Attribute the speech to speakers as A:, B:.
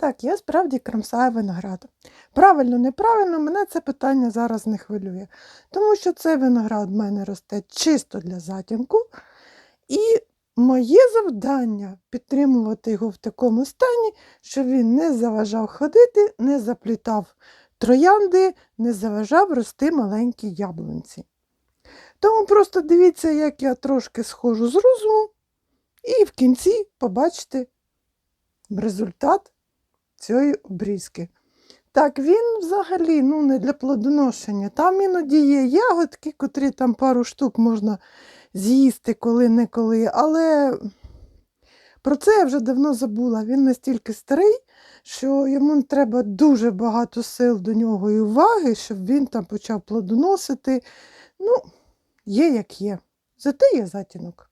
A: Так, я справді кромсаю виноград. Правильно, неправильно, мене це питання зараз не хвилює. Тому що цей виноград в мене росте чисто для затінку. І моє завдання підтримувати його в такому стані, щоб він не заважав ходити, не заплітав троянди, не заважав рости маленькі яблунці. Тому просто дивіться, як я трошки схожу з розуму, і в кінці побачите результат цієї обрізки. Так, він взагалі ну, не для плодоношення. Там іноді є ягодки, котрі там пару штук можна з'їсти коли-неколи, але про це я вже давно забула. Він настільки старий, що йому треба дуже багато сил до нього і уваги, щоб він там почав плодоносити. Ну, є як є. Зате є затінок.